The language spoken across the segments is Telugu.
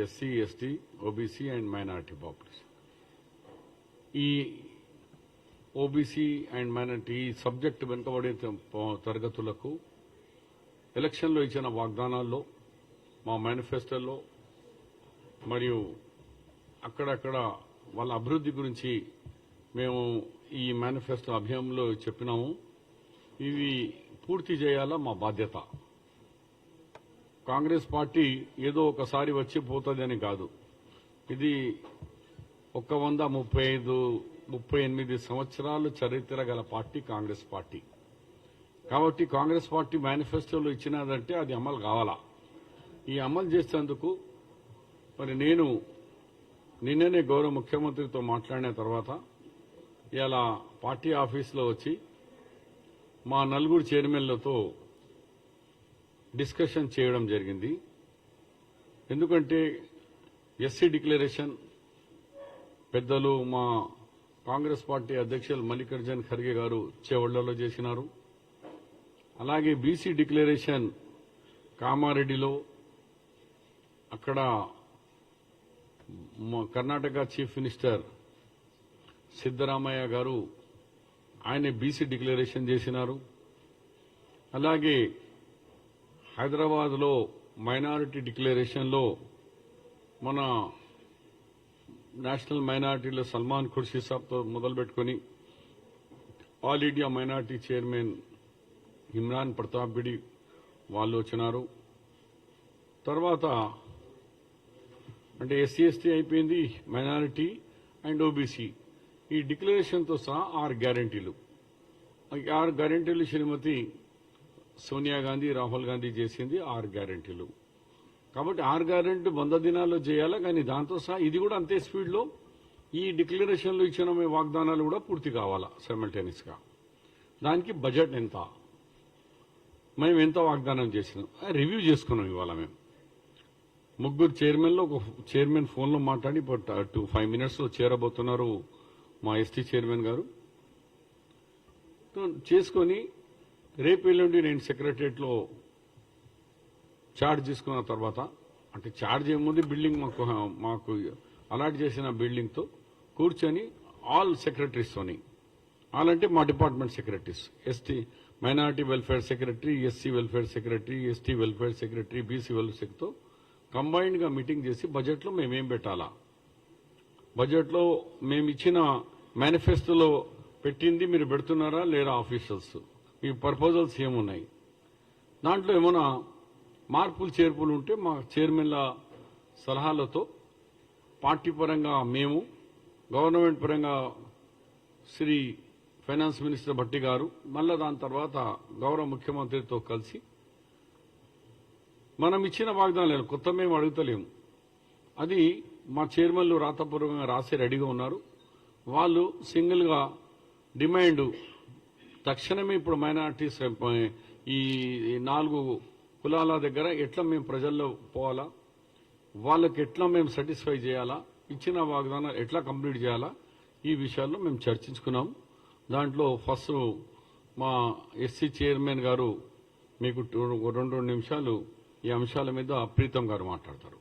SC ST OBC and minority population ఈ ఓబీసీ అండ్ మైనారిటీ ఈ సబ్జెక్ట్ వెనుకబడే తరగతులకు ఎలక్షన్లో ఇచ్చిన వాగ్దానాల్లో మా మేనిఫెస్టోలో మరియు అక్కడక్కడ వాళ్ళ అభివృద్ధి గురించి మేము ఈ మేనిఫెస్టో అభియానంలో చెప్పినాము. ఇవి పూర్తి చేయాలా మా బాధ్యత? కాంగ్రెస్ పార్టీ ఏదో ఒకసారి వచ్చి పోతుందని కాదు. ఇది ఒక వంద ముప్పై ఐదు ముప్పై ఎనిమిది సంవత్సరాలు చరిత్ర గల పార్టీ కాంగ్రెస్ పార్టీ. కాబట్టి కాంగ్రెస్ పార్టీ మేనిఫెస్టోలో ఇచ్చినదంటే అది అమలు కావాలా? ఈ అమలు చేసేందుకు మరి నేను నిన్ననే గౌరవ ముఖ్యమంత్రితో మాట్లాడిన తర్వాత ఇలా పార్టీ ఆఫీస్లో వచ్చి మా నలుగురు చైర్మన్లతో డిస్కషన్ చేయడం జరిగింది. ఎందుకంటే ఎస్సీ డిక్లరేషన్ పెద్దలు మా కాంగ్రెస్ పార్టీ అధ్యక్షులు మల్లికార్జున్ ఖర్గే గారు చేవళ్ళలో చేసినారు. అలాగే బీసీ డిక్లరేషన్ కామారెడ్డిలో అక్కడ కర్ణాటక చీఫ్ మినిస్టర్ సిద్దరామయ్య గారు ఆయన బీసీ డిక్లరేషన్ చేసినారు. అలాగే హైదరాబాద్లో మైనారిటీ డిక్లరేషన్లో మన నేషనల్ మైనారిటీలో సల్మాన్ ఖుర్షీ సాబ్తో మొదలుపెట్టుకుని all India minority chairman Imran Pratap బిడి వాళ్ళు వచ్చినారు. తర్వాత అంటే ఎస్సీ ఎస్టీ అయిపోయింది మైనారిటీ అండ్ ఓబీసీ. ఈ డిక్లరేషన్తో సహా ఆరు గ్యారంటీలు. ఆరు గ్యారంటీలు శ్రీమతి సోనియా గాంధీ రాహుల్ గాంధీ చేసింది ఆరు గ్యారంటీలు. కాబట్టి ఆరు గ్యారంటీ వంద దినాల్లో చేయాలా? కానీ దాంతో సహా ఇది కూడా అంతే స్పీడ్లో ఈ డిక్లరేషన్లు ఇచ్చిన మీ వాగ్దానాలు కూడా పూర్తి కావాలా గా దానికి బడ్జెట్ ఎంత? మేము ఎంత వాగ్దానం చేసినాం? రివ్యూ చేసుకున్నాం ఇవాళ మేము. ముగ్గురు చైర్మన్లో ఒక చైర్మన్ ఫోన్లో మాట్లాడి బట్ టూ ఫైవ్ మినిట్స్లో చేరబోతున్నారు మా ఎస్టీ చైర్మన్ గారు. చేసుకొని రేపు ఎల్లుండి నేను సెక్రటరియట్లో చార్జ్ తీసుకున్న తర్వాత అంటే చార్జ్ ఏముంది? బిల్డింగ్ మాకు మాకు అలాట్ చేసిన బిల్డింగ్తో కూర్చొని ఆల్ సెక్రటరీస్తోని ఆల్ అంటే మా department secretaries ST minority welfare secretary SC welfare secretary ST welfare secretary BC వెల్ఫేర్తో కంబైన్డ్గా మీటింగ్ చేసి బడ్జెట్లో మేమేం పెట్టాలా? బడ్జెట్లో మేము ఇచ్చిన మేనిఫెస్టోలో పెట్టింది మీరు పెడుతున్నారా లేదా ఆఫీషియల్స్ మీ ప్రపోజల్స్ ఏమున్నాయి? దాంట్లో ఏమైనా మార్పులు చేర్పులు ఉంటే మా చైర్మన్ల సలహాలతో పార్టీ పరంగా మేము గవర్నమెంట్ పరంగా శ్రీ ఫైనాన్స్ మినిస్టర్ భట్టి గారు మళ్ళా దాని తర్వాత గౌరవ ముఖ్యమంత్రితో కలిసి మనం ఇచ్చిన వాగ్దానాలు కొత్త మేము అడుగుతలేము. అది మా చైర్మన్లు రాతపూర్వకంగా రాసి రెడీగా ఉన్నారు. వాళ్ళు సింగిల్గా డిమాండ్ తక్షణమే ఇప్పుడు మైనార్టీస్ ఈ నాలుగు కులాల దగ్గర ఎట్లా మేము ప్రజల్లో పోవాలా? వాళ్ళకి ఎట్లా మేము సాటిస్ఫై చేయాలా? ఇచ్చిన వాగ్దానాలు ఎట్లా కంప్లీట్ చేయాలా? ఈ విషయాల్లో మేము చర్చించుకున్నాం. దాంట్లో ఫస్ట్ మా ఎస్సీ చైర్మన్ గారు మీకు రెండు రెండు నిమిషాలు ఈ అంశాల మీద ప్రీతం గారు మాట్లాడతారు.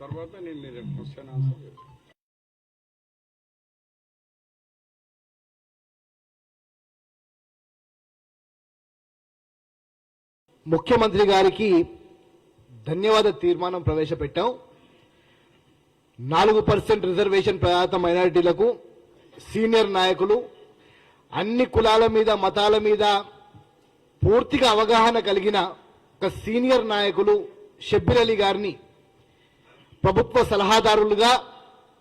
తర్వాత నేను మీరు క్వశ్చన్ ఆన్సర్ ముఖ్యమంత్రి గారికి ధన్యవాద తీర్మానం ప్రవేశపెట్టాం. నాలుగు పర్సెంట్ రిజర్వేషన్ ప్రయాత మైనారిటీలకు సీనియర్ నాయకులు అన్ని కులాల మీద మతాల మీద పూర్తిగా అవగాహన కలిగిన ఒక సీనియర్ నాయకులు షబ్బీర్ అలీ గారిని ప్రభుత్వ సలహాదారులుగా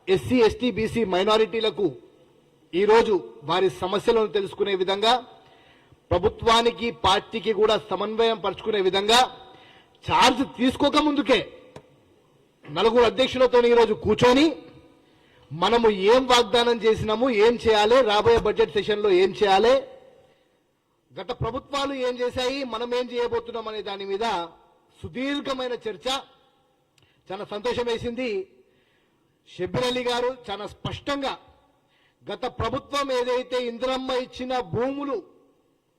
ఎస్సీ ఎస్టీ బీసీ మైనారిటీలకు ఈరోజు వారి సమస్యలను తెలుసుకునే విధంగా ప్రభుత్వానికి పార్టీకి కూడా సమన్వయం పరుచుకునే విధంగా ఛార్జ్ తీసుకోక ముందుకే నలుగురు అధ్యక్షులతో ఈరోజు కూర్చొని మనము ఏం వాగ్దానం చేసినాము ఏం చేయాలి రాబోయే బడ్జెట్ సెషన్లో ఏం చేయాలి గత ప్రభుత్వాలు ఏం చేశాయి మనం ఏం చేయబోతున్నాం అనే దాని మీద సుదీర్ఘమైన చర్చ. చాలా సంతోషం వేసింది. షబ్బీర్ అలీ గారు చాలా స్పష్టంగా గత ప్రభుత్వం ఏదైతే ఇందిరమ్మ ఇచ్చిన భూములు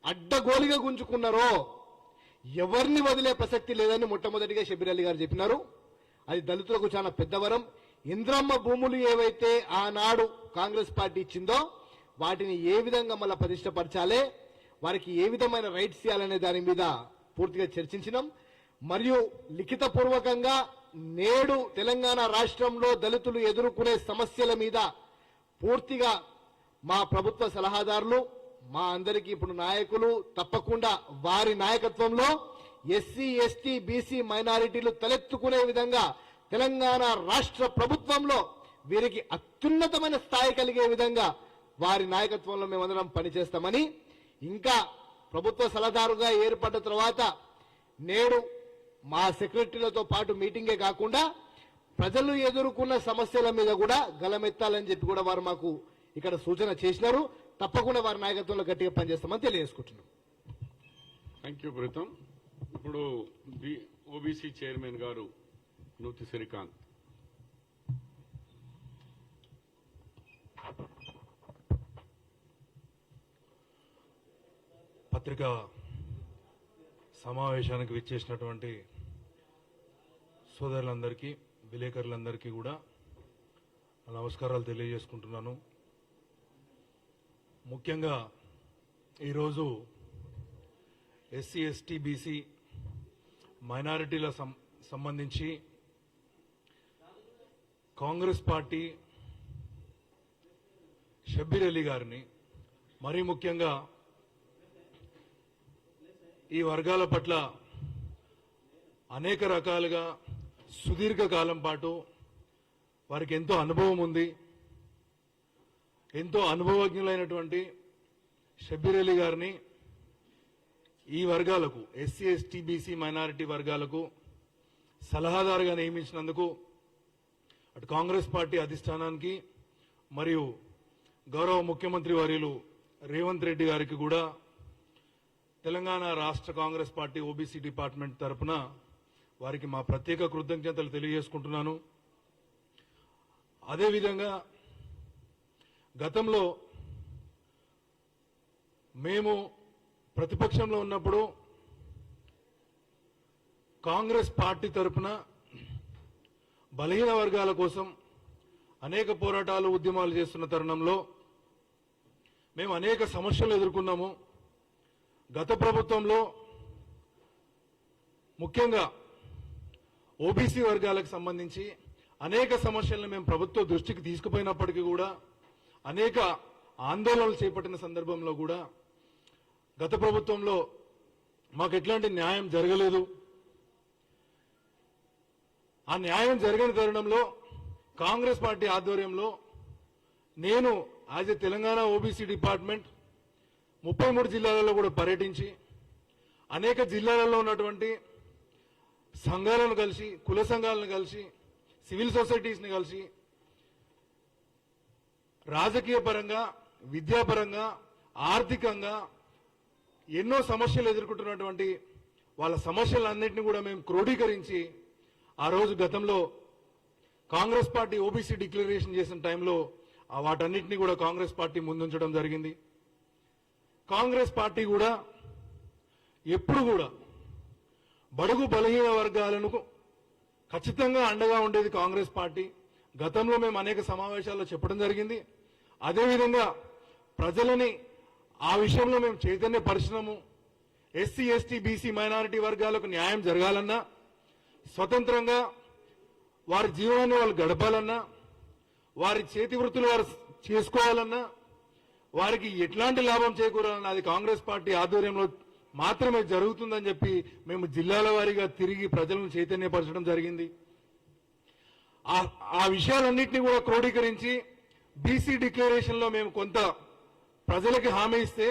అడ్డగోలిగా గుంజుకున్నారో ఎవరిని వదిలే ప్రసక్తి లేదని మొట్టమొదటిగా షబీర్ గారు చెప్పినారు. అది దళితులకు చాలా పెద్దవరం ఇంద్రమ్మ భూములు ఏవైతే ఆనాడు కాంగ్రెస్ పార్టీ ఇచ్చిందో వాటిని ఏ విధంగా మళ్ళా ప్రతిష్టపరచాలి వారికి ఏ విధమైన రైట్స్ ఇవ్వాలనే దాని మీద పూర్తిగా చర్చించినాం. మరియు లిఖిత పూర్వకంగా నేడు తెలంగాణ రాష్ట్రంలో దళితులు ఎదుర్కొనే సమస్యల మీద పూర్తిగా మా ప్రభుత్వ సలహాదారులు మా అందరికీ ఇప్పుడు నాయకులు తప్పకుండా వారి నాయకత్వంలో ఎస్సీ ఎస్టీ బీసీ మైనారిటీలు తలెత్తుకునే విధంగా తెలంగాణ రాష్ట్ర ప్రభుత్వంలో వీరికి అత్యున్నతమైన స్థాయి కలిగే విధంగా వారి నాయకత్వంలో మేమందరం పనిచేస్తామని ఇంకా ప్రభుత్వ సలహాదారుగా ఏర్పడ్డ తర్వాత నేడు మా సెక్రటరీలతో పాటు మీటింగే కాకుండా ప్రజలు ఎదుర్కొన్న సమస్యల మీద కూడా గలమెత్తాలని చెప్పి కూడా వారు మాకు ఇక్కడ సూచన చేసినారు. తప్పకుండా వారి నాయకత్వంలో గట్టిగా పనిచేస్తామని తెలియజేసుకుంటున్నాం. థ్యాంక్ యూ ప్రీతం ఇప్పుడు ఓబీసీ చైర్మన్ గారు నూతి శ్రీకాంత్ పత్రికా సమావేశానికి విచ్చేసినటువంటి సోదరులందరికీ విలేకరులందరికీ కూడా నమస్కారాలు తెలియజేసుకుంటున్నాను. ముఖ్యంగా ఈరోజు ఎస్సీ ఎస్టీ బీసీ మైనారిటీల సం- సంబంధించి కాంగ్రెస్ పార్టీ షబ్బీర్ అలీ గారిని మరీ ముఖ్యంగా ఈ వర్గాల పట్ల అనేక రకాలుగా సుదీర్ఘకాలం పాటు వారికి ఎంతో అనుభవం ఉంది. ఎంతో అనుభవజ్ఞులైనటువంటి షబ్బీర్ అలీ గారిని ఈ వర్గాలకు ఎస్సీ ఎస్టీ బీసీ మైనారిటీ వర్గాలకు సలహాదారుగా నియమించినందుకు అటు కాంగ్రెస్ పార్టీ అధిష్టానానికి మరియు గౌరవ ముఖ్యమంత్రి వర్యులు రేవంత్ రెడ్డి గారికి కూడా తెలంగాణ రాష్ట్ర కాంగ్రెస్ పార్టీ ఓబీసీ డిపార్ట్మెంట్ తరపున వారికి మా ప్రత్యేక కృతజ్ఞతలు తెలియజేసుకుంటున్నాను. అదేవిధంగా గతంలో మేము ప్రతిపక్షంలో ఉన్నప్పుడు కాంగ్రెస్ పార్టీ తరపున బలహీన వర్గాల కోసం అనేక పోరాటాలు ఉద్యమాలు చేస్తున్న తరుణంలో మేము అనేక సమస్యలు ఎదుర్కొన్నాము. గత ప్రభుత్వంలో ముఖ్యంగా ఓబీసీ వర్గాలకు సంబంధించి అనేక సమస్యలను మేము ప్రభుత్వ దృష్టికి తీసుకుపోయినప్పటికీ కూడా అనేక ఆందోళనలు చేపట్టిన సందర్భంలో కూడా గత ప్రభుత్వంలో మాకు ఎట్లాంటి న్యాయం జరగలేదు. ఆ న్యాయం జరిగిన తరుణంలో కాంగ్రెస్ పార్టీ ఆధ్వర్యంలో నేను as a Telangana OBC department ముప్పై మూడు జిల్లాలలో కూడా పర్యటించి అనేక జిల్లాలలో ఉన్నటువంటి సంఘాలను కలిసి కుల సంఘాలను కలిసి సివిల్ సొసైటీస్ని కలిసి రాజకీయ పరంగా విద్యాపరంగా ఆర్థికంగా ఎన్నో సమస్యలు ఎదుర్కొంటున్నటువంటి వాళ్ళ సమస్యలన్నింటినీ కూడా మేము క్రోడీకరించి ఆ రోజు గతంలో కాంగ్రెస్ పార్టీ ఓబీసీ డిక్లరేషన్ చేసిన టైంలో ఆ కూడా కాంగ్రెస్ పార్టీ ముందుంచడం జరిగింది. కాంగ్రెస్ పార్టీ కూడా ఎప్పుడు కూడా బడుగు బలహీన వర్గాలను ఖచ్చితంగా అండగా ఉండేది కాంగ్రెస్ పార్టీ. గతంలో మేము అనేక సమావేశాల్లో చెప్పడం జరిగింది. అదేవిధంగా ప్రజలని ఆ విషయంలో మేము చైతన్యపరిచినాము. ఎస్సీ ఎస్టీ బీసీ మైనారిటీ వర్గాలకు న్యాయం జరగాలన్నా స్వతంత్రంగా వారి జీవనాన్ని వాళ్ళు గడపాలన్నా వారి చేతి వృత్తులు వారు చేసుకోవాలన్నా వారికి ఎట్లాంటి లాభం చేకూరాలన్నా అది కాంగ్రెస్ పార్టీ ఆధ్వర్యంలో మాత్రమే జరుగుతుందని చెప్పి మేము జిల్లాల వారీగా తిరిగి ప్రజలను చైతన్యపరచడం జరిగింది. ఆ- ఆ విషయాలన్నింటినీ కూడా క్రోడీకరించి బీసీ డిక్లరేషన్లో మేము కొంత ప్రజలకి హామీ ఇస్తే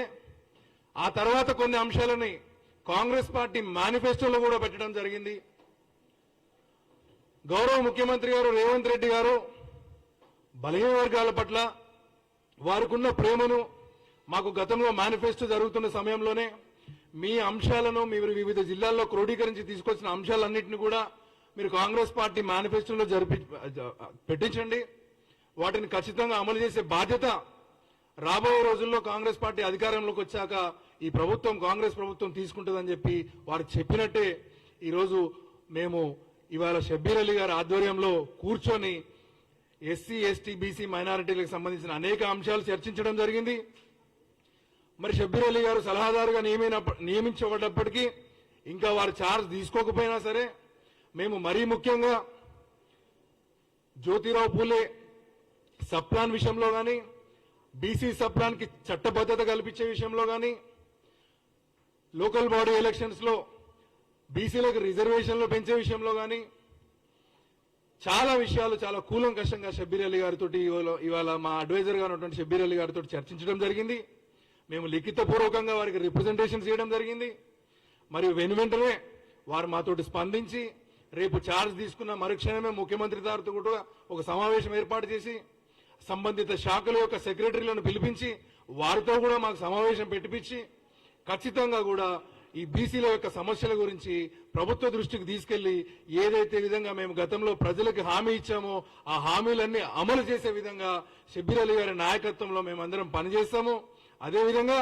ఆ తర్వాత కొన్ని అంశాలని కాంగ్రెస్ పార్టీ మేనిఫెస్టోలో కూడా పెట్టడం జరిగింది. గౌరవ ముఖ్యమంత్రి గారు రేవంత్ రెడ్డి గారు బలహీన వర్గాల పట్ల వారికున్న ప్రేమను మాకు గతంలో మేనిఫెస్టో జరుగుతున్న సమయంలోనే మీ అంశాలను మీరు వివిధ జిల్లాల్లో క్రోడీకరించి తీసుకొచ్చిన అంశాలన్నింటినీ కూడా మీరు కాంగ్రెస్ పార్టీ మేనిఫెస్టోలో జరిపి పెట్టించండి. వాటిని ఖచ్చితంగా అమలు చేసే బాధ్యత రాబోయే రోజుల్లో కాంగ్రెస్ పార్టీ అధికారంలోకి వచ్చాక ఈ ప్రభుత్వం కాంగ్రెస్ ప్రభుత్వం తీసుకుంటుందని చెప్పి వారు చెప్పినట్టే ఈరోజు మేము ఇవాళ షబ్బీర్ అలీ గారి ఆధ్వర్యంలో కూర్చొని ఎస్సీ ఎస్టీ బీసీ మైనారిటీలకు సంబంధించిన అనేక అంశాలు చర్చించడం జరిగింది. మరి షబ్బీర్ అలీ గారు సలహాదారుగా నియమిన నియమించబడ్డప్పటికీ ఇంకా వారు ఛార్జ్ తీసుకోకపోయినా సరే మేము మరీ ముఖ్యంగా జ్యోతిరావు పూలే సప్లాన్ విషయంలో కానీ బీసీ సప్లాన్ చట్టబద్ధత కల్పించే విషయంలో కానీ లోకల్ బాడీ ఎలక్షన్స్లో బీసీలకు రిజర్వేషన్లు పెంచే విషయంలో కానీ చాలా విషయాలు చాలా కూలంకషంగా షబ్బీర్ అలీ గారితో ఇవాళ మా అడ్వైజర్గా ఉన్నటువంటి షబ్బీర్ అలీ గారితో చర్చించడం జరిగింది. మేము లిఖితపూర్వకంగా వారికి రిప్రజెంటేషన్ చేయడం జరిగింది. మరియు వెను వెంటనే వారు మాతోటి స్పందించి రేపు ఛార్జ్ తీసుకున్న మరుక్షణమే ముఖ్యమంత్రి గారితో కూడా ఒక సమావేశం ఏర్పాటు చేసి సంబంధిత శాఖల యొక్క సెక్రటరీలను పిలిపించి వారితో కూడా మాకు సమావేశం పెట్టిపించి ఖచ్చితంగా కూడా ఈ బీసీల యొక్క సమస్యల గురించి ప్రభుత్వ దృష్టికి తీసుకెళ్ళి ఏదైతే విధంగా మేము గతంలో ప్రజలకు హామీ ఇచ్చామో ఆ హామీలన్నీ అమలు చేసే విధంగా షబ్బీర్ అలీ గారి నాయకత్వంలో మేమందరం పనిచేస్తాము. అదేవిధంగా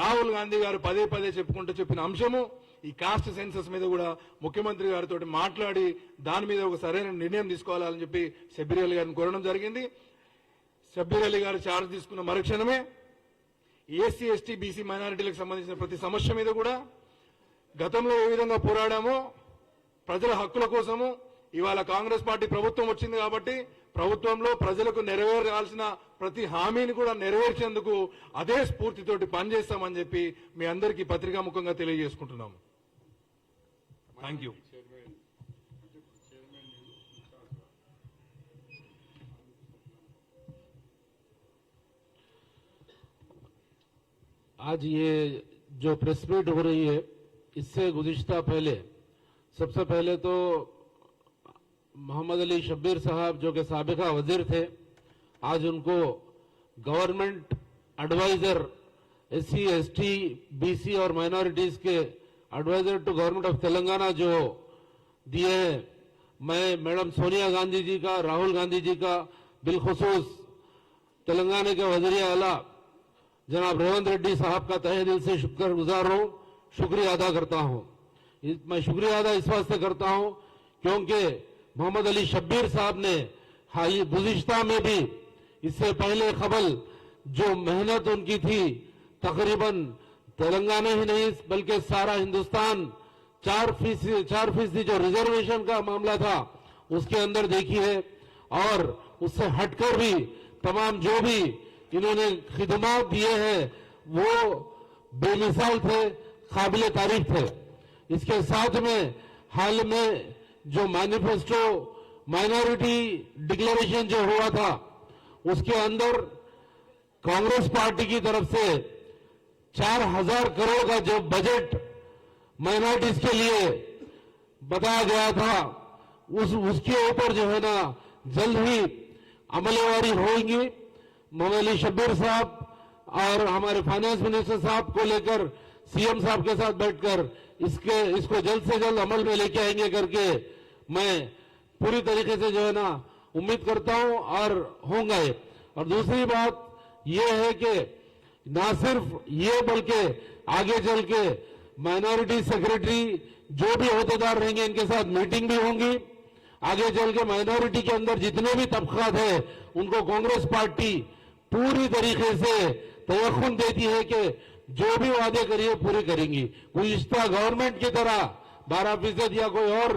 రాహుల్ గాంధీ గారు పదే పదే చెప్పుకుంటూ చెప్పిన అంశము ఈ కాస్ట్ సెన్సస్ మీద కూడా ముఖ్యమంత్రి గారితో మాట్లాడి దాని మీద ఒక సరైన నిర్ణయం తీసుకోవాలని చెప్పి షబ్బీర్ అలీ గారిని కోరడం జరిగింది. షబ్బీర్ అలీ గారు ఛార్జ్ తీసుకున్న మరుక్షణమే ఎస్సీ ఎస్టీ బీసీ మైనారిటీలకు సంబంధించిన ప్రతి సమస్య మీద కూడా గతంలో ఏ విధంగా పోరాడామో ప్రజల హక్కుల కోసము ఇవాళ కాంగ్రెస్ పార్టీ ప్రభుత్వం వచ్చింది కాబట్టి ప్రభుత్వంలో ప్రజలకు నెరవేరాల్సిన ప్రతి హామీని కూడా నెరవేర్చేందుకు అదే స్ఫూర్తితోటి పనిచేస్తామని చెప్పి మీ అందరికీ పత్రికాముఖంగా తెలియజేసుకుంటున్నాము. థ్యాంక్ యూ आज ये जो प्रेस मीट हो रही है, इससे गुजश्ता पहले, सबसे पहले तो मोहम्मद अली शब्बीर साहब, जो कि सबका वज़ीर थे, आज उनको government adviser S C S T B C और माइनॉरिटीज के adviser to government of Telangana जो दिए हैं, मैं मैडम सोनिया गांधी जी का, राहुल गांधी जी का, बिलखसूस तेलंगाना के वज़ीर आला जनाब रेवंत रेड्डी साहब का तहे दिल से शुक्र गुजार हूँ, शुक्रिया अदा करता हूँ। मैं शुक्रिया अदा इस वास्ते करता हूँ, क्योंकि मोहम्मद अली शब्बीर साहब ने हाई गुजिश्ता में भी इससे पहले खबल जो मेहनत उनकी थी, तकरीबन तेलंगाना ही नहीं, बल्कि सारा हिंदुस्तान, चार फ़ीसदी चार फ़ीसदी जो रिजर्वेशन का मामला था, उसके अंदर देखी है, और उससे हटकर भी तमाम जो भी इन्होंने खिदमात दिए हैं, वो बेमिसाल थे, काबिल तारीफ़ थे। इसके साथ में हाल में जो मैनिफेस्टो माइनॉरिटी डिक्लेरेशन जो हुआ था, उसके अंदर कांग्रेस पार्टी की तरफ़ से चार हज़ार करोड़ का जो बजट माइनॉरिटीज के लिए बताया गया था, उस, उसके ऊपर जो है ना, जल्द ही अमलवारी होगी। मोहम्मद अली शब्बीर साहब और हमारे फाइनेंस मिनिस्टर साहब को लेकर सीएम साहब के साथ बैठकर इसके, इसको जल्द से जल्द अमल में लेके आएँगे करके मैं पूरी तरीके से जो है ना उम्मीद करता हूँ और होंगे। और दूसरी बात यह है कि ना सिर्फ़ ये बल्कि आगे चल के माइनॉरिटी सेक्रेटरी जो भी अहदेदार रहेंगे इनके साथ मीटिंग भी होंगी। आगे चल के माइनॉरिटी के अंदर जितने भी तबकात है, उनको कांग्रेस पार्टी पूरी तरीके से तयखुन देती है कि जो भी वादे करिए पूरी करेंगी गुजश्ता गवर्नमेंट की तरह बारह फीसद या कोई और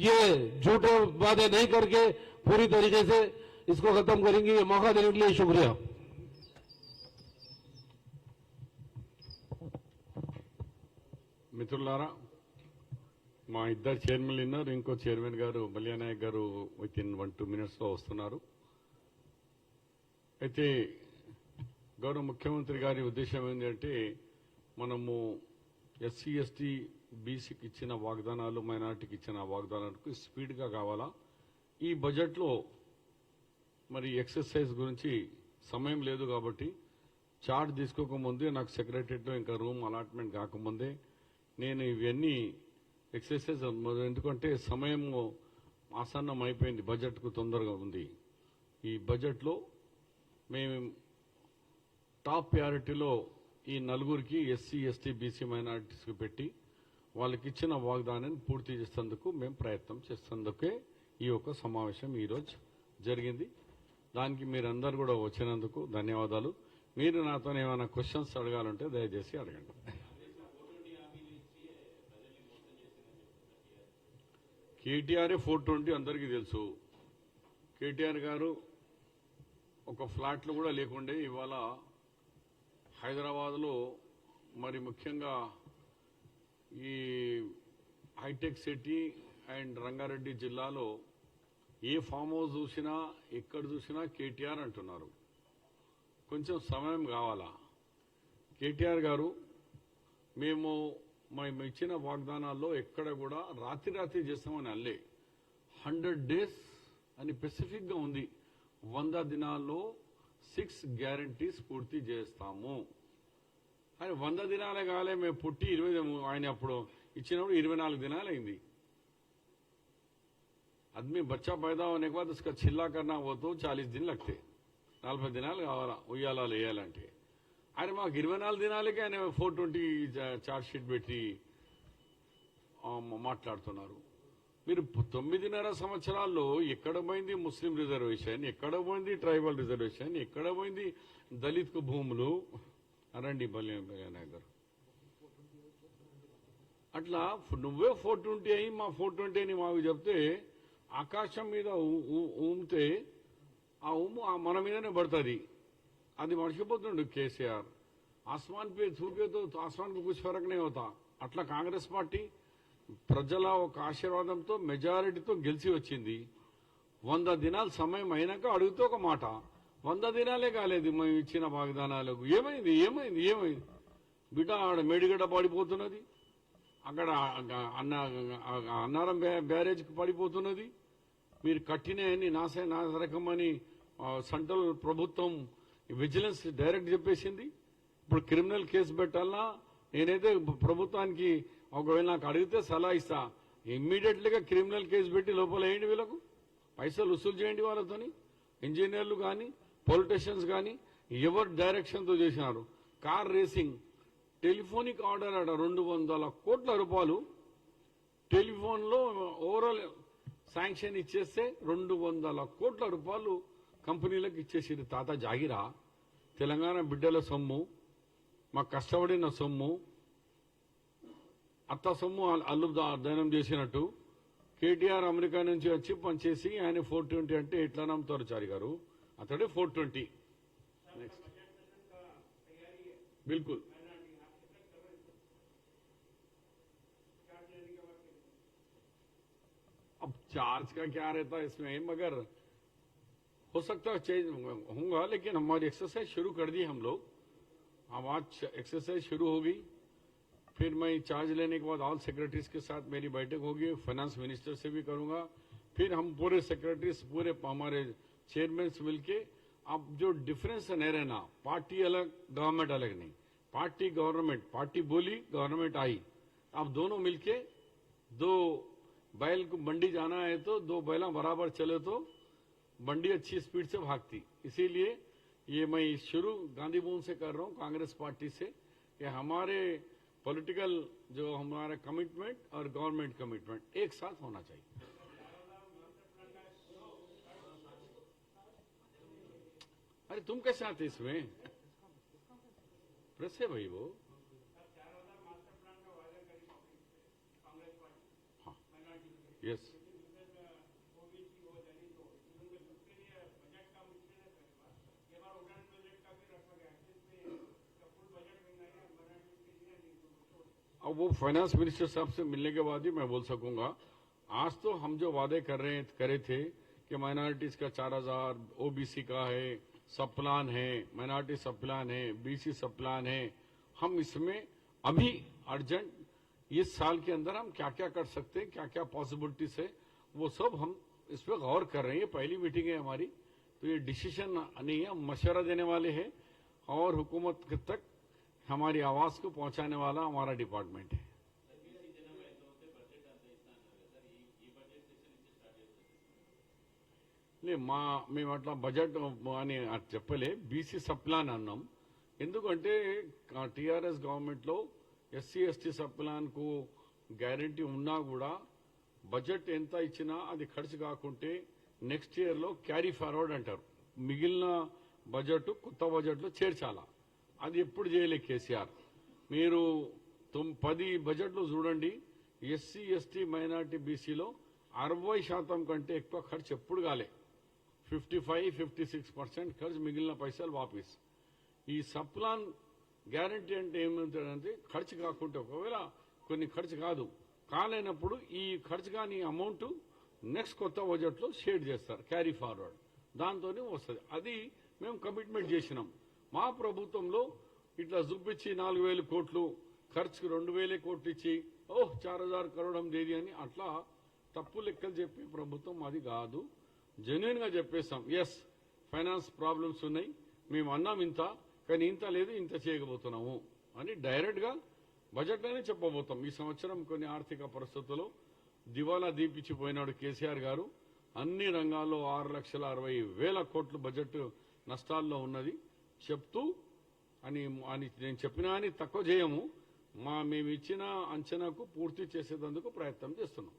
ये झूठे वादे नहीं करके पूरी तरीके से इसको खत्म करेंगी ये मौका देने के लिए शुक्रिया మిత్రులారా మా ఇద్దరు చైర్మన్లు ఉన్నారు ఇంకో చైర్మన్ గారు మల్యానాయక్ గారు with in one two minutes లో వస్తున్నారు అయితే గౌరవ ముఖ్యమంత్రి గారి ఉద్దేశం ఏంటంటే మనము ఎస్సీ ఎస్టీ బీసీకి ఇచ్చిన వాగ్దానాలు మైనార్టీకి ఇచ్చిన వాగ్దానాలకు స్పీడ్గా కావాలా? ఈ బడ్జెట్లో మరి ఎక్సర్సైజ్ గురించి సమయం లేదు కాబట్టి చార్ట్ తీసుకోకముందే నాకు సెక్రటరీలో ఇంకా రూమ్ అలాట్మెంట్ కాకముందే నేను ఇవన్నీ ఎక్సర్సైజ్ ఎందుకంటే సమయం ఆసన్నం అయిపోయింది బడ్జెట్కు తొందరగా ఉంది. ఈ బడ్జెట్లో మేము టాప్ ప్రయారిటీలో ఈ నలుగురికి ఎస్సీ ఎస్టీ బీసీ మైనారిటీస్కి పెట్టి వాళ్ళకి ఇచ్చిన వాగ్దానాన్ని పూర్తి చేసేందుకు మేము ప్రయత్నం చేసేందుకే ఈ యొక్క సమావేశం ఈరోజు జరిగింది. దానికి మీరందరూ కూడా వచ్చినందుకు ధన్యవాదాలు. మీరు నాతో ఏమైనా క్వశ్చన్స్ అడగాలంటే దయచేసి అడగండి. కేటీఆర్ ఫోర్ ట్వంటీ అందరికీ తెలుసు. కేటీఆర్ గారు ఒక ఫ్లాట్లు కూడా లేకుండే ఇవాళ హైదరాబాద్లో మరి ముఖ్యంగా ఈ హైటెక్ సిటీ అండ్ రంగారెడ్డి జిల్లాలో ఏ ఫామ్ హౌస్ చూసినా ఎక్కడ చూసినా కేటీఆర్ అంటున్నారు. కొంచెం సమయం కావాలా? కేటీఆర్ గారు మేము మేము ఇచ్చిన వాగ్దానాల్లో ఎక్కడ కూడా రాత్రి రాత్రి చేస్తామని అల్లే హండ్రెడ్ డేస్ అని స్పెసిఫిక్గా ఉంది. వంద దినాల్లో సిక్స్ గ్యారంటీస్ పూర్తి చేస్తాము అని వంద దినాలే కాలే మేము పుట్టి ఇరవై ఆయన అప్పుడు ఇచ్చినప్పుడు ఇరవై నాలుగు దినాలు అయింది आदमी बच्चा पैदा होने के बाद उसका छिल्ला करना वो तो चालीस दिन लगते నలభై దినాలు కావాలా ఉయ్యాలాలు వేయాలంటే ఆయన మాకు ఇరవై నాలుగు దినాలకే ఆయన ఫోర్ ట్వంటీ చార్జ్ షీట్ పెట్టి ఆ, మాట్లాడుతున్నారు మీరు తొమ్మిదిన్నర సంవత్సరాల్లో ఎక్కడ పోయింది ముస్లిం రిజర్వేషన్? ఎక్కడ పోయింది ట్రైబల్ రిజర్వేషన్? ఎక్కడ పోయింది దళిత్ భూములు? అనండి బల్యానాయ్ అట్లా నువ్వే ఫోర్ ట్వంటీ అయ్యి మా ఫోర్ ట్వంటీ అని మాకు చెప్తే ఆకాశం మీద ఊమితే ఆ ఉమ్ము ఆ మన మీదనే పడుతుంది. అది మర్చిపోతుండు కేసీఆర్. ఆస్మాన్ పే చూపేతో ఆస్మాన్కు కుछ అట్లా కాంగ్రెస్ పార్టీ ప్రజల ఒక ఆశీర్వాదంతో మెజారిటీతో గెలిచి వచ్చింది. వంద దినాలు సమయం అయినాక అడిగితే ఒక మాట. వంద దినాలే కాలేదు మేము ఇచ్చిన వాగ్దానాలకు. ఏమైంది? ఏమైంది? ఏమైంది? బిడ్డ ఆడ మేడిగడ్డ పడిపోతున్నది. అక్కడ అన్న అన్నారం బ్యారేజ్కి పడిపోతున్నది. మీరు కట్టినాయని నాసే నాసరకమని సెంట్రల్ ప్రభుత్వం విజిలెన్స్ డైరెక్ట్ చెప్పేసింది. ఇప్పుడు క్రిమినల్ కేసు పెట్టాలన్నా నేనైతే ప్రభుత్వానికి ఒకవేళ నాకు అడిగితే సలహా ఇస్తా. ఇమ్మీడియట్లీగా క్రిమినల్ కేసు పెట్టి లోపల వేయండి వీళ్ళకు. పైసలు వసూలు చేయండి వాళ్ళతోని. ఇంజనీర్లు కానీ పొలిటీషియన్స్ కానీ ఎవరు డైరెక్షన్తో చేసినారు. కార్ రేసింగ్ టెలిఫోనిక్ ఆర్డర్ అట రెండు వందల కోట్ల రూపాయలు. టెలిఫోన్లో ఓవరాల్ శాంక్షన్ ఇచ్చేస్తే రెండు వందల కోట్ల రూపాయలు కంపెనీలకు ఇచ్చేసింది తాత జాగిరా. తెలంగాణ బిడ్డల సొమ్ము. మాకు కష్టపడిన సొమ్ము. అత్త సొమ్ము అల్- అల్లు దా- దయనం చేసినట్టు కేటీఆర్ అమెరికా నుంచి వచ్చి పనిచేసి ఆయన ఫోర్ ట్వంటీ అంటే ఎట్లా నమ్ముతారు చారి గారు అతడే ఫోర్ ట్వంటీ నెక్స్ట్ బిల్కుల్ अब चार्ज का क्या रहता है इसमें मगर हो सकता है चेंज होगा लेकिन हमारी एक्सरसाइज शुरू कर दी हम लोग अब आज एक्सरसाइज शुरू होगी फिर मैं चार्ज लेने के बाद ऑल सेक्रेटरीज के साथ मेरी बैठक होगी फाइनेंस मिनिस्टर से भी करूँगा। फिर हम पूरे सेक्रेटरीज पूरे हमारे चेयरमैन मिलके, अब जो डिफरेंस नहीं रहना पार्टी अलग गवर्नमेंट अलग नहीं। पार्टी गवर्नमेंट पार्टी बोली गवर्नमेंट आई। अब दोनों मिलके, दो बैल को मंडी जाना है तो दो बैला बराबर चले तो मंडी अच्छी स्पीड से भागती। इसीलिए ये मैं शुरू गांधी भवन से कर रहा हूँ, कांग्रेस पार्टी से, कि हमारे पॉलिटिकल जो हमारा कमिटमेंट और गवर्नमेंट कमिटमेंट एक साथ होना चाहिए। अरे तुम कैसे आते इसमें? प्रेस है भाई वो। हाँ। यस अब वो फाइनेंस मिनिस्टर साहब से मिलने के बाद ही मैं बोल सकूँगा, आज तो हम जो वादे कर रहे करे थे कि माइनॉरिटीज का चार हज़ार ओबीसी का है, सब प्लान है माइनॉरिटी सब प्लान है बीसी सब प्लान है, हम इसमें अभी अर्जेंट इस साल के अंदर हम क्या क्या कर सकते हैं क्या क्या पॉसिबिलिटीज है, वो सब हम इस पर गौर कर रहे हैं। पहली मीटिंग है हमारी तो ये डिसीज़न नहीं है मशवरा देने वाले हैं और हुकूमत तक हमारी आवाज को पहुंचाने वाला हमारा डिपार्टमेंट है లే మా మేము అట్లా బడ్జెట్ అని అట్లా చెప్పలే బీసీ సప్లాన్ అన్నాం ఎందుకంటే టిఆర్ఎస్ గవర్నమెంట్ లో ఎస్సీ ఎస్టీ సప్లాన్ కు గ్యారంటీ ఉన్నా కూడా బడ్జెట్ ఎంత ఇచ్చినా అది ఖర్చు కాకుంటే నెక్స్ట్ ఇయర్ లో క్యారీ ఫార్వర్డ్ అంటారు మిగిలిన బడ్జెట్ కొత్త బడ్జెట్ లో చేర్చాలా అది ఎప్పుడు చేయలే కేసీఆర్. మీరు తొమ్- పది బడ్జెట్లు చూడండి ఎస్సీ ఎస్టీ మైనార్టీ బీసీలో అరవై శాతం కంటే ఎక్కువ ఖర్చు ఎప్పుడు కాలే. Fifty five fifty six percent ఖర్చు మిగిలిన పైసలు వాపీస్. ఈ సప్లాన్ గ్యారంటీ అంటే ఏమంటాడంటే ఖర్చు కాకుంటే ఒకవేళ కొన్ని ఖర్చు కాదు. కాలేనప్పుడు ఈ ఖర్చు కాని అమౌంట్ నెక్స్ట్ కొత్త బడ్జెట్లో షేర్ చేస్తారు క్యారీ ఫార్వర్డ్. దాంతోనే వస్తుంది. అది మేము కమిట్మెంట్ చేసినాం. మా ప్రభుత్వంలో ఇట్లా చూపించి నాలుగు వేల కోట్లు ఖర్చుకు రెండు వేలే కోట్లు ఇచ్చి ఓహ్ చార్ హజార్ కరోడం దేది అని అట్లా తప్పు లెక్కలు చెప్పి ప్రభుత్వం అది కాదు. జెన్యున్గా చెప్పేస్తాం ఎస్ ఫైనాన్స్ ప్రాబ్లమ్స్ ఉన్నాయి మేము అన్నాం ఇంత కానీ ఇంత లేదు ఇంత చేయకపోతున్నాము అని డైరెక్ట్గా బడ్జెట్లోనే చెప్పబోతాం. ఈ సంవత్సరం కొన్ని ఆర్థిక పరిస్థితుల్లో దివాలా దీపించిపోయినాడు కేసీఆర్ గారు. అన్ని రంగాల్లో ఆరు లక్షల అరవై వేల కోట్లు బడ్జెట్ నష్టాల్లో ఉన్నది. చెప్తూ అని అని నేను చెప్పినా అని తక్కువ చేయము మా మేము ఇచ్చిన అంచనాకు పూర్తి చేసేందుకు ప్రయత్నం చేస్తున్నాం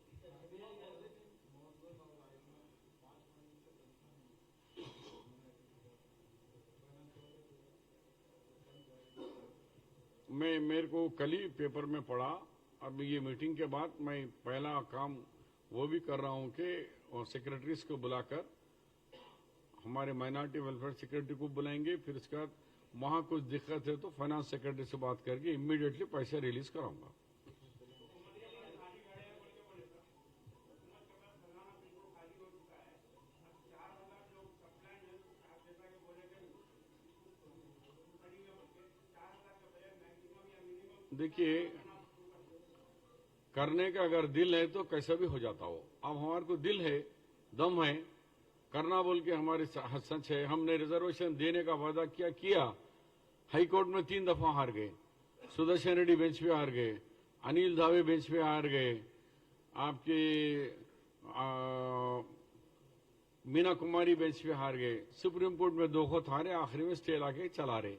मैं मेरे को कल ही पेपर में पढ़ा अब ये मीटिंग के बाद मैं पहला काम वो भी कर रहा हूं कि सेक्रेटरीज को बुलाकर हमारे माइनॉरिटी वेलफेयर सेक्रेटरी को बुलाएँगे, फिर इसके बाद वहाँ कुछ दिक्कत है तो फाइनेंस सेक्रेटरी से बात करके इमीडिएटली पैसे रिलीज़ कराऊँगा। देखिए, करने का अगर दिल है तो कैसा भी हो जाता हो। अब हमारे को दिल है, दम है करना बोल के हमारे सच है। हमने रिजर्वेशन देने का वादा किया किया। हाई कोर्ट में तीन दफ़ा हार गए। सुदर्शन रेड्डी बेंच पे हार गए। अनिल धावे बेंच पे हार गए। आपके आ, मीना कुमारी बेंच पे हार गए। सुप्रीम कोर्ट में दो खुद हारे आखिरी में स्टे लाके चला रहे।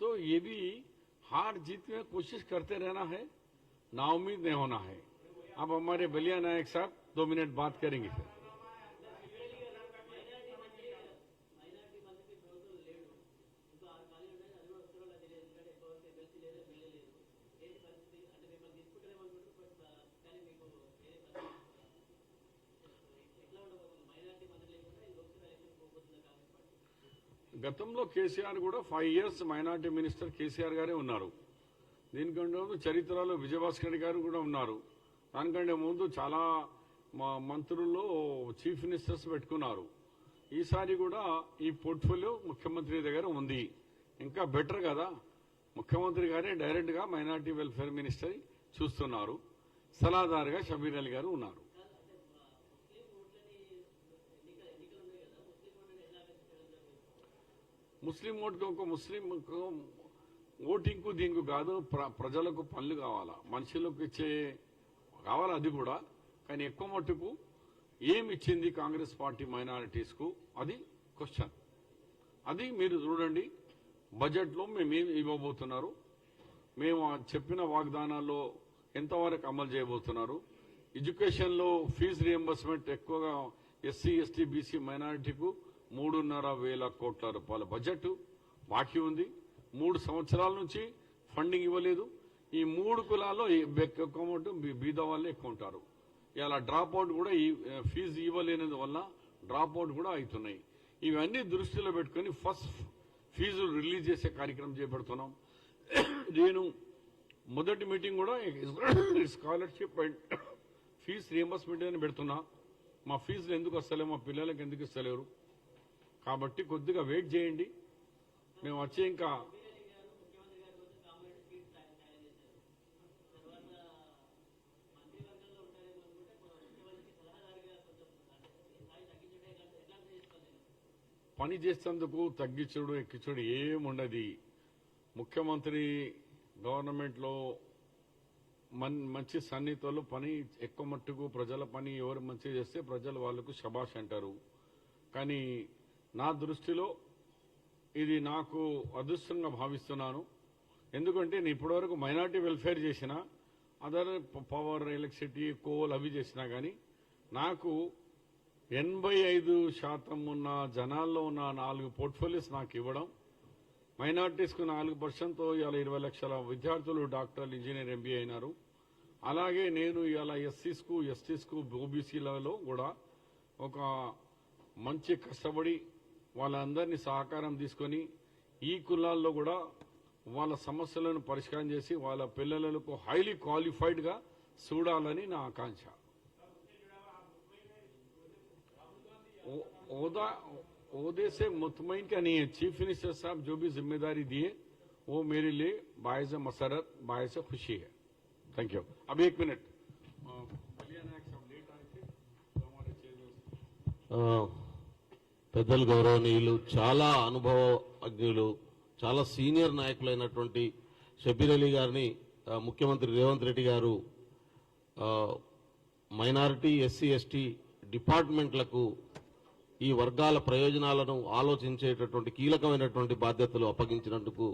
तो ये भी हार जीत में कोशिश करते रहना है। नाउमीद नहीं होना है। अब हमारे बलिया नायक साहब दो मिनट बात करेंगे फिर। గతంలో కేసీఆర్ కూడా five years minority minister KCR గారే ఉన్నారు. దీనికంటే ముందు చరిత్రలో విజయభాస్కర్ గారు కూడా ఉన్నారు. దానికంటే ముందు చాలా మా మంత్రుల్లో చీఫ్ మినిస్టర్స్ పెట్టుకున్నారు. ఈసారి కూడా ఈ పోర్ట్ఫోలియో ముఖ్యమంత్రి దగ్గర ఉంది. ఇంకా బెటర్ కదా. ముఖ్యమంత్రి గారే డైరెక్ట్గా మైనార్టీ వెల్ఫేర్ మినిస్టర్ చూస్తున్నారు. సలహాదారుగా షబీర్ అలీ గారు ఉన్నారు. ముస్లిం ఓటుకు ఒక ముస్లిం ఓటింగ్కు దీనికి కాదు ప్ర- ప్రజలకు పనులు కావాలా? మనుషులకు ఇచ్చే కావాలి? అది కూడా. కానీ ఎక్కువ మట్టుకు ఏమి ఇచ్చింది కాంగ్రెస్ పార్టీ మైనారిటీస్కు? అది క్వశ్చన్. అది మీరు చూడండి. బడ్జెట్లో మేమేమి మేము ఏమి ఇవ్వబోతున్నారు? మేము చెప్పిన వాగ్దానాల్లో ఎంతవరకు అమలు చేయబోతున్నారు? ఎడ్యుకేషన్లో ఫీజు రియంబర్స్మెంట్ ఎక్కువగా ఎస్సీ ఎస్టీ బీసీ మైనారిటీకు మూడున్నర వేల కోట్ల రూపాయల బడ్జెట్ బాకీ ఉంది. మూడు సంవత్సరాల నుంచి ఫండింగ్ ఇవ్వలేదు. ఈ మూడు కులాల్లో ఎక్కువ అమౌంట్ బీద వాళ్ళే ఎక్కువ ఉంటారు. ఇలా డ్రాప్ అవుట్ కూడా ఈ ఫీజు ఇవ్వలేనందు వల్ల డ్రాప్ అవుట్ కూడా అవుతున్నాయి. ఇవన్నీ దృష్టిలో పెట్టుకొని ఫస్ట్ ఫీజులు రిలీజ్ చేసే కార్యక్రమం చేపడుతున్నాం. నేను మొదటి మీటింగ్ కూడా స్కాలర్షిప్ అండ్ ఫీజు రియంబర్స్మెంట్ అని పెడుతున్నా. మా ఫీజులు ఎందుకు వస్తలేవు? మా పిల్లలకి ఎందుకు ఇస్తలేరు? కాబట్టి కొద్దిగా వెయిట్ చేయండి. మేము వచ్చి ఇంకా పని చేసేందుకు తగ్గించడు ఎక్కించుడు ఏముండదు. ముఖ్యమంత్రి గవర్నమెంట్లో మన్ మంచి సన్నిహితులు పని ఎక్కువ మట్టుకు ప్రజల పని ఎవరు మంచి చేస్తే ప్రజలు వాళ్ళకు శబాష్ అంటారు. కానీ నా దృష్టిలో ఇది నాకు అదృష్టంగా భావిస్తున్నాను. ఎందుకంటే నేను ఇప్పటివరకు మైనార్టీ వెల్ఫేర్ చేసిన అదర్ పవర్ ఎలక్ట్రిసిటీ కోల్ అవి చేసినా కానీ నాకు ఎనభై ఐదు శాతం ఉన్న జనాల్లో ఉన్న నాలుగు పోర్ట్ఫోలియోస్ నాకు ఇవ్వడం మైనార్టీస్కు నాలుగు పర్సెంట్తో ఇవాళ ఇరవై లక్షల విద్యార్థులు డాక్టర్లు ఇంజనీర్ ఎంబీఏ అయినారు. అలాగే నేను ఇవాళ ఎస్సీస్కు ఎస్టీస్కు ఓబీసీలలో కూడా ఒక మంచి కష్టపడి వాళ్ళందరినీ సహకారం తీసుకొని ఈ కులాల్లో కూడా వాళ్ళ సమస్యలను పరిష్కారం చేసి వాళ్ళ పిల్లలకు హైలీ క్వాలిఫైడ్గా చూడాలని నా ఆకాంక్ష ओ- ओदा ओहदे से मुतमिन का नहीं है चीफ मिनिस्टर साहब जो भी जिम्मेदारी दिए वो मेरे लिए बायस मसरत बायस खुशी है थैंक यू अब एक मिनट పెద్దలు గౌరవనీయులు చాలా అనుభవజ్ఞులు చాలా సీనియర్ నాయకులైనటువంటి షబీర్ అలీ గారిని ముఖ్యమంత్రి రేవంత్ రెడ్డి గారు మైనారిటీ ఎస్సీ ఎస్టీ డిపార్ట్మెంట్లకు ఈ వర్గాల ప్రయోజనాలను ఆలోచించేటటువంటి కీలకమైనటువంటి బాధ్యతలు అప్పగించినందుకు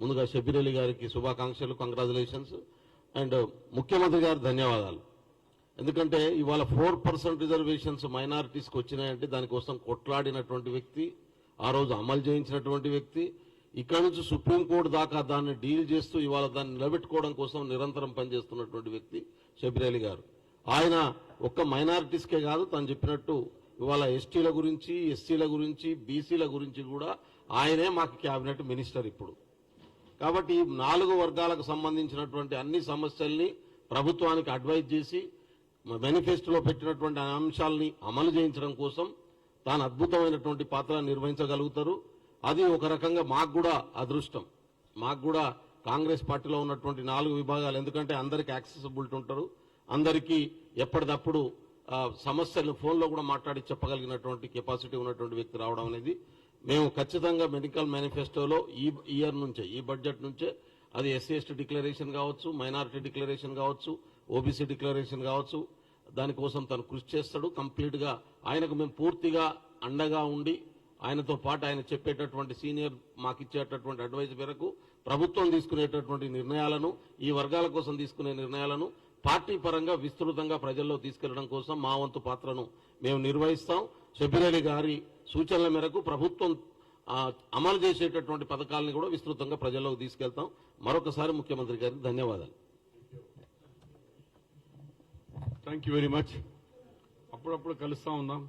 ముందుగా షబీర్ అలీ గారికి శుభాకాంక్షలు కంగ్రాచులేషన్స్ అండ్ ముఖ్యమంత్రి గారు ధన్యవాదాలు. ఎందుకంటే ఇవాళ ఫోర్ పర్సెంట్ రిజర్వేషన్స్ మైనారిటీస్కి వచ్చినాయంటే దానికోసం కొట్లాడినటువంటి వ్యక్తి ఆ రోజు అమలు చేయించినటువంటి వ్యక్తి ఇక్కడ నుంచి సుప్రీంకోర్టు దాకా దాన్ని డీల్ చేస్తూ ఇవాళ దాన్ని నిలబెట్టుకోవడం కోసం నిరంతరం పనిచేస్తున్నటువంటి వ్యక్తి షబీర్ గారు. ఆయన ఒక్క మైనారిటీస్కే కాదు తను చెప్పినట్టు ఇవాళ ఎస్టీల గురించి ఎస్సీల గురించి బీసీల గురించి కూడా ఆయనే మాకు క్యాబినెట్ మినిస్టర్ ఇప్పుడు. కాబట్టి నాలుగు వర్గాలకు సంబంధించినటువంటి అన్ని సమస్యల్ని ప్రభుత్వానికి అడ్వైజ్ చేసి మేనిఫెస్టోలో పెట్టినటువంటి అంశాలని అమలు చేయించడం కోసం తాను అద్భుతమైనటువంటి పాత్ర నిర్వహించగలుగుతారు. అది ఒక రకంగా మాకు కూడా అదృష్టం. మాకు కూడా కాంగ్రెస్ పార్టీలో ఉన్నటువంటి నాలుగు విభాగాలు ఎందుకంటే అందరికి యాక్సెసిబిలిటీ ఉంటారు. అందరికీ ఎప్పటికప్పుడు సమస్యలు ఫోన్లో కూడా మాట్లాడి చెప్పగలిగినటువంటి కెపాసిటీ ఉన్నటువంటి వ్యక్తి రావడం అనేది మేము ఖచ్చితంగా మెడికల్ మేనిఫెస్టోలో ఈ ఇయర్ నుంచే ఈ బడ్జెట్ నుంచే అది ఎస్సీ ఎస్టీ డిక్లరేషన్ కావచ్చు మైనారిటీ డిక్లరేషన్ కావచ్చు ఓబీసీ డిక్లరేషన్ కావచ్చు దానికోసం తను కృషి చేస్తాడు. కంప్లీట్గా ఆయనకు మేము పూర్తిగా అండగా ఉండి ఆయనతో పాటు ఆయన చెప్పేటటువంటి సీనియర్ మాకు ఇచ్చేటటువంటి అడ్వైజ్ మేరకు ప్రభుత్వం తీసుకునేటటువంటి నిర్ణయాలను ఈ వర్గాల కోసం తీసుకునే నిర్ణయాలను పార్టీ పరంగా విస్తృతంగా ప్రజల్లో తీసుకెళ్ళడం కోసం మా వంతు పాత్రను మేము నిర్వహిస్తాం. షబీర్ గారి సూచనల మేరకు ప్రభుత్వం అమలు చేసేటటువంటి పథకాలను కూడా విస్తృతంగా ప్రజల్లోకి తీసుకెళ్తాం. మరొకసారి ముఖ్యమంత్రి గారికి ధన్యవాదాలు. థ్యాంక్ యూ వెరీ మచ్ అప్పుడప్పుడు కలుస్తూ ఉందాం.